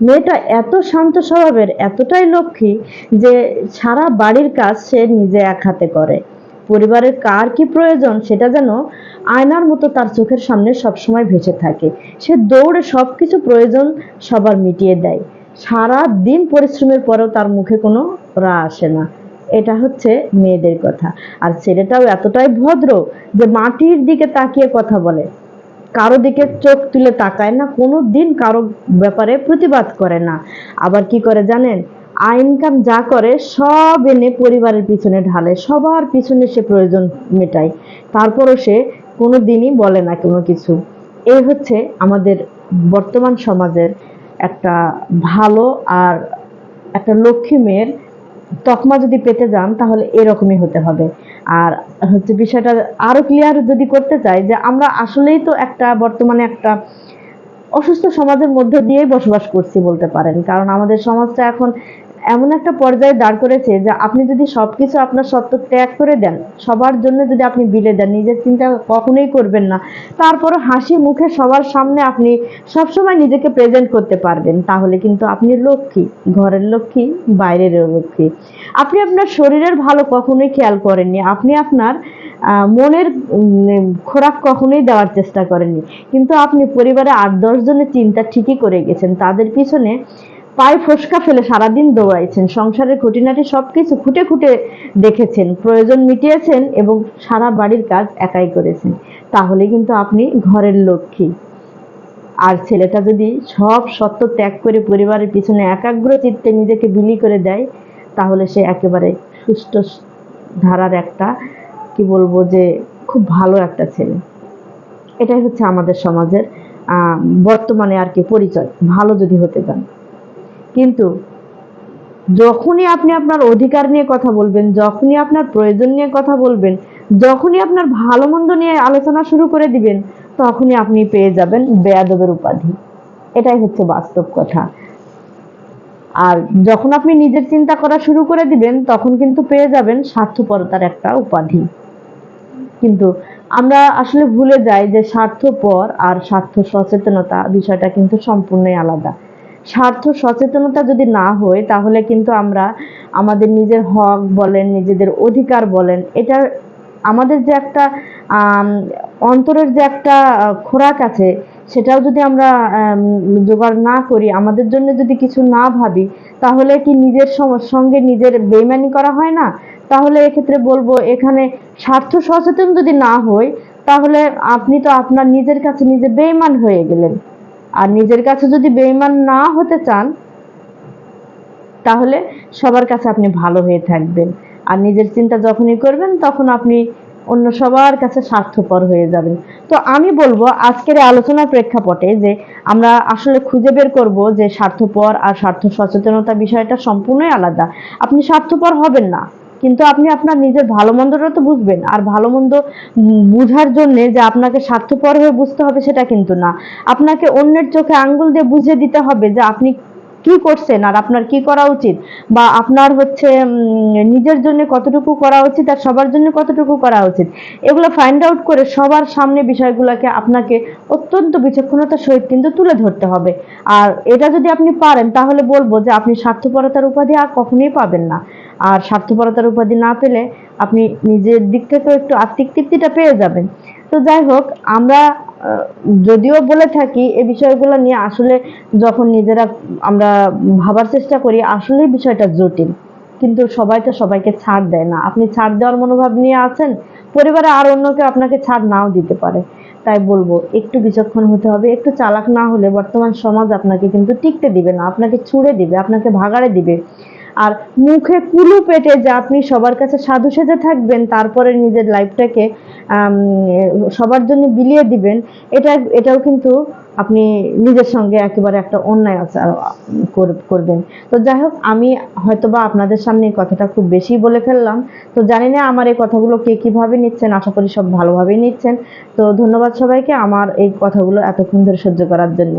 মেয়েটা এত শান্ত স্বভাবের, এতটাই লক্ষ্মী যে সারা বাড়ির কাজ সে নিজে এক হাতে করে। পরিবারের কার কি প্রয়োজন সেটা যেন আয়নার মতো তার চোখের সামনে সবসময় ভেসে থাকে। সে দৌড়ে সব কিছু প্রয়োজন সবার মিটিয়ে দেয়। সারা দিন পরিশ্রমের পরেও তার মুখে কোনো রা আসে না। এটা হচ্ছে মেয়েদের কথা। আর ছেলেটাও এতটাই ভদ্র যে মাটির দিকে তাকিয়ে কথা বলে। কারও দিকে চোখ তুলে তাকায় না, কোনো দিন কারও ব্যাপারে প্রতিবাদ করে না। আবার কি করে জানেন? ইনকাম যা করে, সব এনে পরিবারের পিছনে ঢালে, সবার পিছনে সে প্রয়োজন মেটায়। তারপরও সে কোনো দিনই বলে না কোনো কিছু। এই হচ্ছে আমাদের বর্তমান সমাজের একটা ভালো আর একটা লক্ষ্মী মেয়ের তকমা যদি পেতে যান, তাহলে এরকমই হতে হবে। আর হচ্ছে বিষয়টা আরও ক্লিয়ার যদি করতে চাই যে, আমরা আসলেই তো একটা বর্তমানে একটা অসুস্থ সমাজের মধ্যে দিয়েই বসবাস করছি বলতে পারেন। কারণ আমাদের সমাজটা এখন এমন একটা পর্যায়ে দাঁড় করেছে যে আপনি যদি সবকিছু আপনার সত্য ত্যাগ করে দেন, সবার জন্য যদি আপনি বিলে দেন, নিজের চিন্তা কখনোই করবেন না। তারপরে হাসি মুখে সবার সামনে আপনি সবসময় নিজেকে প্রেজেন্ট করতে পারবেন। তাহলে কিন্তু আপনি লক্ষ্মী, ঘরের লক্ষ্মী, বাইরের লক্ষ্মী। আপনি আপনার শরীরের ভালো কখনোই খেয়াল করেননি। আপনি আপনার মনের খোরাক কখনোই দেওয়ার চেষ্টা করেননি। কিন্তু আপনি পরিবারে আট দশ জনের চিন্তা ঠিকই করে গেছেন। তাদের পিছনে পায়ে ফসকা ফেলে সারাদিন দৌড়াইছেন। সংসারের খুঁটিনাটি সবকিছু খুঁটে খুঁটে দেখেছেন। প্রয়োজন মিটিয়েছেন এবং সারা বাড়ির কাজ একাই করেছেন। তাহলে কিন্তু আপনি ঘরের লক্ষ্মী। আর ছেলেটা যদি সব সত্য ত্যাগ করে পরিবারের পিছনে একাগ্র চিত্তে নিজেকে বিলি করে দেয়, তাহলে সে একেবারে সুস্থ ধারার একটা, কি বলব যে, খুব ভালো একটা ছেলে। এটাই হচ্ছে আমাদের সমাজের বর্তমানে আর কি পরিচয়। ভালো যদি হতে চান। কিন্তু যখনই আপনি আপনার অধিকার নিয়ে কথা বলবেন, যখনই আপনার প্রয়োজন নিয়ে কথা বলবেন, যখনই আপনার ভালো মন্দ নিয়ে আলোচনা শুরু করে দিবেন, তখনই আপনি পেয়ে যাবেন বেয়াদবের উপাধি। এটাই হচ্ছে বাস্তব কথা। আর যখন আপনি নিজের চিন্তা করা শুরু করে দিবেন, তখন কিন্তু পেয়ে যাবেন স্বার্থপরতার একটা উপাধি। কিন্তু আমরা আসলে ভুলে যাই যে স্বার্থপর আর স্বার্থ সচেতনতা বিষয়টা কিন্তু সম্পূর্ণই আলাদা। স্বার্থ সচেতনতা যদি না হয়, তাহলে কিন্তু আমরা আমাদের নিজের হক বলেন, নিজেদের অধিকার বলেন এটা আমাদের যে একটা অন্তরের যে একটা খোরাক আছে, সেটাও যদি আমরা জোগাড় না করি, আমাদের জন্য যদি কিছু না ভাবি, তাহলে কি নিজের সঙ্গে নিজের বেইমানি করা হয় না? তাহলে এক্ষেত্রে বলব, এখানে স্বার্থ সচেতন যদি না হয়, তাহলে আপনি তো আপনার নিজের কাছে নিজে বেইমান হয়ে গেলেন। আর নিজের কাছে যদি বেইমান না হতে চান, তাহলে সবার কাছে আপনি ভালো হয়ে থাকবেন। আর নিজের চিন্তা যখনই করবেন, তখন আপনি অন্য সবার কাছে স্বার্থপর হয়ে যাবেন। তো আমি বলব, আজকের আলোচনার প্রেক্ষাপটে যে আমরা আসলে খুঁজে বের করব যে স্বার্থপর আর স্বার্থ সচেতনতা বিষয়টা সম্পূর্ণই আলাদা। আপনি স্বার্থপর হবেন না। কিন্তু আপনি আপনার নিজের ভালো মন্দটা তো বুঝবেন। আর ভালো মন্দ বুঝার জন্যে যে আপনাকে স্বার্থপর হয়ে বুঝতে হবে সেটা কিন্তু না। আপনাকে অন্যের চোখে আঙ্গুল দিয়ে বুঝিয়ে দিতে হবে যে আপনি কি করছেন আর আপনার কি করা উচিত? বা আপনার হচ্ছে নিজের জন্য কতটুকু করা উচিত আর সবার জন্য কতটুকু করা উচিত? এগুলো ফাইন্ড আউট করে সবার সামনে বিষয়গুলোকে আপনাকে অত্যন্ত বিচক্ষণতার সহিত কিন্তু তুলে ধরতে হবে। আর এটা যদি আপনি পারেন, তাহলে বলব যে আপনি স্বার্থপরতার উপাধি আর কখনোই পাবেন না। আর স্বার্থপরতার উপাধি না পেলে আপনি নিজের দিক থেকে একটু আর্থিক তৃপ্তিটা পেয়ে যাবেন। তো যাই হোক, আমরা যদিও বলে থাকি এই বিষয়গুলো নিয়ে আসলে যখন নিজেরা আমরা ভাবার চেষ্টা করি আসলে বিষয়টা জটিল। কিন্তু সবাই তো সবাইকে ছাড় দেয় না। আপনি ছাড় দেওয়ার মনোভাব নিয়ে আছেন, পরিবারে আর অন্য কেউ আপনাকে ছাড় নাও দিতে পারে। তাই বলব, একটু বিচক্ষণ হতে হবে, একটু চালাক না হলে বর্তমান সমাজ আপনাকে কিন্তু টিকতে দিবে না, আপনাকে ছুড়ে দিবে, আপনাকে ভাগাড়ে দিবে। আর মুখে কুলু পেটে যে আপনি সবার কাছে সাধু সেজে থাকবেন, তারপরে নিজের লাইফটাকে সবার জন্য বিলিয়ে দিবেন, এটা, এটাও কিন্তু আপনি নিজের সঙ্গে একেবারে একটা অন্যায় আচার করবেন। তো যাই হোক, আমি হয়তোবা আপনাদের সামনে এই কথাটা খুব বেশি বলে ফেললাম। তো জানি না আমার এই কথাগুলো কে কীভাবে নিচ্ছেন, আশা করি সব ভালোভাবেই নিচ্ছেন। তো ধন্যবাদ সবাইকে আমার এই কথাগুলো এতক্ষণ ধরে সহ্য করার জন্য।